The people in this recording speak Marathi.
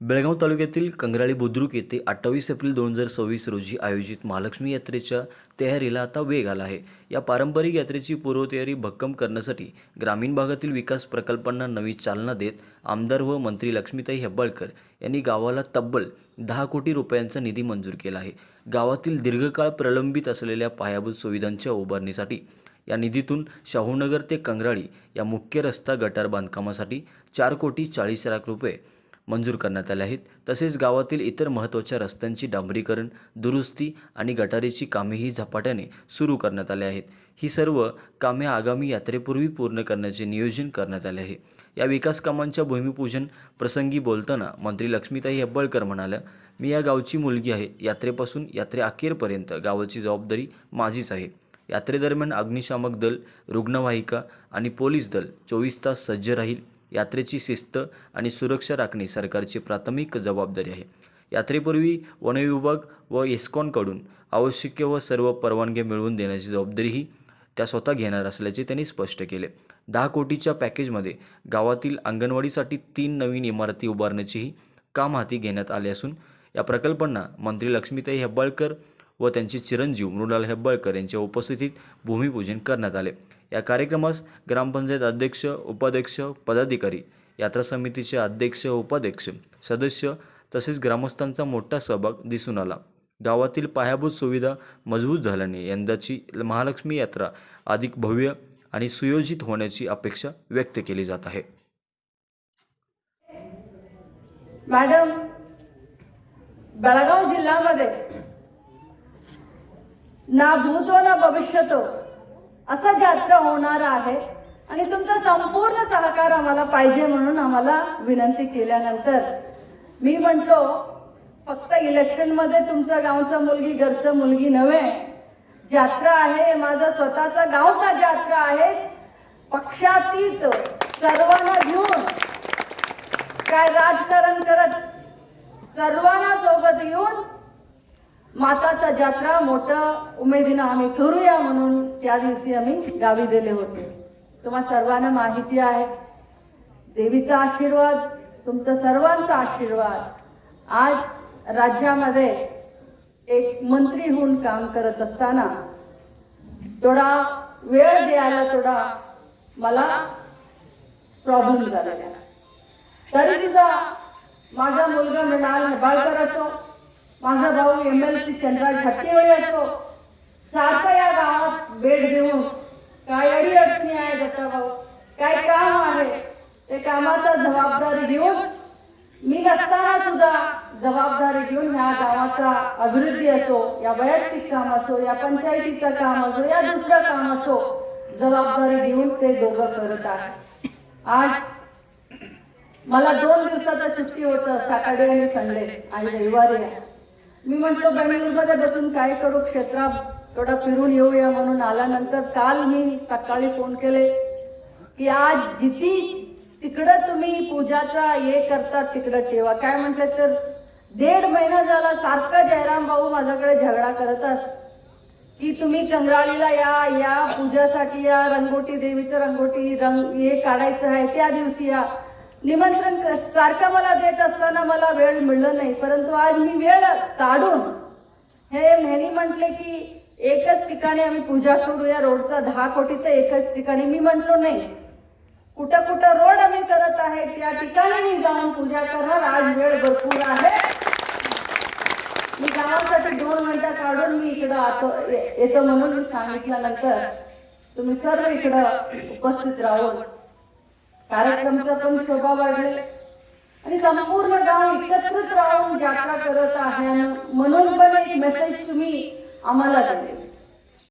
बेळगाव तालुक्यातील कंग्राळी बुद्रुक येथे अठ्ठावीस एप्रिल दोन हजार सव्वीस रोजी आयोजित महालक्ष्मी यात्रेच्या तयारीला आता वेग आला आहे. या पारंपरिक यात्रेची पूर्वतयारी भक्कम करण्यासाठी ग्रामीण भागातील विकास प्रकल्पांना नवी चालना देत आमदार व मंत्री लक्ष्मीताई हेब्बाळकर यांनी गावाला तब्बल दहा कोटी रुपयांचा निधी मंजूर केला आहे. गावातील दीर्घकाळ प्रलंबित असलेल्या पायाभूत सुविधांच्या उभारणीसाठी या निधीतून शाहूनगर ते कंग्राळी या मुख्य रस्ता गटार बांधकामासाठी चार कोटी चाळीस लाख रुपये मंजूर करण्यात आले आहेत. तसेच गावातील इतर महत्त्वाच्या रस्त्यांची डांबरीकरण दुरुस्ती आणि गटारीची कामेही झपाट्याने सुरू करण्यात आली आहेत. ही सर्व कामे आगामी यात्रेपूर्वी पूर्ण करण्याचे नियोजन करण्यात आले आहे. या विकास कामांच्या भूमिपूजन प्रसंगी बोलताना मंत्री लक्ष्मीताई हब्बळकर म्हणाल्या मी या गावची मुलगी आहे. यात्रेपासून यात्रे अखेरपर्यंत गावाची जबाबदारी माझीच आहे. यात्रेदरम्यान अग्निशामक दल रुग्णवाहिका आणि पोलीस दल चोवीस तास सज्ज राहील. यात्रेची शिस्त आणि सुरक्षा राखणे सरकारची प्राथमिक जबाबदारी आहे. यात्रेपूर्वी वनविभाग व इस्कॉनकडून आवश्यक व सर्व परवानग्या मिळवून देण्याची जबाबदारीही त्या स्वतः घेणार असल्याचे त्यांनी स्पष्ट केले. दहा कोटीच्या पॅकेजमध्ये गावातील अंगणवाडीसाठी तीन नवीन इमारती उभारण्याचेही काम हाती घेण्यात आले असून या प्रकल्पांना मंत्री लक्ष्मीताई हेब्बाळकर व त्यांचे चिरंजीव मृणाल हेब्बाळकर यांच्या उपस्थितीत भूमिपूजन करण्यात आले. या कार्यक्रमास ग्रामपंचायत अध्यक्ष उपाध्यक्ष पदाधिकारी यात्रा समितीचे अध्यक्ष उपाध्यक्ष सदस्य तसेच ग्रामस्थांचा मोठा सहभाग दिसून आला. गावातील पायाभूत सुविधा मजबूत झाल्याने यंदाची महालक्ष्मी यात्रा अधिक भव्य आणि सुयोजित होण्याची अपेक्षा व्यक्त केली जात आहे. मॅडम बेळगाव जिल्ह्यामध्ये ना भूतो ना भविष्यतो असं जात्रा होणार आहे. आणि तुमचा संपूर्ण सहकार आम्हाला पाहिजे म्हणून आम्हाला विनंती केल्यानंतर मी म्हटलो फक्त इलेक्शनमध्ये तुमचा तुमचं गावचं मुलगी घरचं मुलगी नव्हे. जात्रा आहे माझा स्वतःचा गावचा जात्रा आहे. पक्षातीत सर्वांना घेऊन काय राजकारण करत सर्वांना सोबत घेऊन माताचा जत्रा मोठं उमेदीनं आम्ही करूया म्हणून त्या दिवशी आम्ही गावी दिले होते. तुम्हा सर्वांना माहिती आहे देवीचा आशीर्वाद तुमचा सर्वांचा आशीर्वाद. आज राज्यामध्ये एक मंत्री होऊन काम करत असताना थोडा वेळ द्यायला थोडा मला प्रॉब्लेम झालेला तरी सुद्धा माझा मुलगा मृणाल बाळकर असो माझा भाऊ M L C Chandraj Hattiwale असो सारखा या गावात भेट देऊन काय अडी अडचणी आहे दत्ता भाऊ. काय काम आहे. ते कामाचा जबाबदारी घेऊन मी नसताना सुद्धा जबाबदारी घेऊन ह्या गावाचा अभिवृद्धी असो या वैयक्तिक काम असो या पंचायतीचं काम असो या दुसरं काम असो जबाबदारी घेऊन ते दोघं करत आहे. आज मला दोन दिवसाचा सुट्टी होतं सॅटर्डे आणि संडे. आणि रविवारी आहे. मी म्हटलं बेंगळूरमध्ये बसून काय करू क्षेत्रात थोडा फिरून येऊया. म्हणून आल्यानंतर काल मी सकाळी फोन केले की आज जिती तिकडं तुम्ही पूजाचा हे करतात तिकडं ठेवा. काय म्हटलं तर दीड महिना झाला सारखं जयराम भाऊ माझ्याकडे झगडा करत असत की तुम्ही कंगराळीला या या पूजासाठी या रंगोटी देवीचं रंगोटी रंग हे काढायचं आहे त्या दिवशी या. निमंत्रण क- सारखं मला देत असताना मला वेळ मिळलं नाही परंतु आज मी वेळ काढून हे ह्यांनी म्हटले की एकच ठिकाणी आम्ही पूजा करू या रोडचा दहा कोटीचा एकच ठिकाणी मी म्हटलो नाही. कुठं कुठं रोड आम्ही करत आहे त्या ठिकाणी मी जाऊन पूजा करणार आज वेळ भरपूर आहे. मी गावासाठी दोन मिनिटं काढून मी इकडं आतो येतो म्हणून मी सांगितल्यानंतर तुम्ही सर्व इकडं उपस्थित राहून कार्यक्रमचा पण शोभा वाढले आणि संपूर्ण गाव एकत्रित राहून यात्रा करत आहे. म्हणून पण एक मेसेज तुम्ही आम्हाला दिले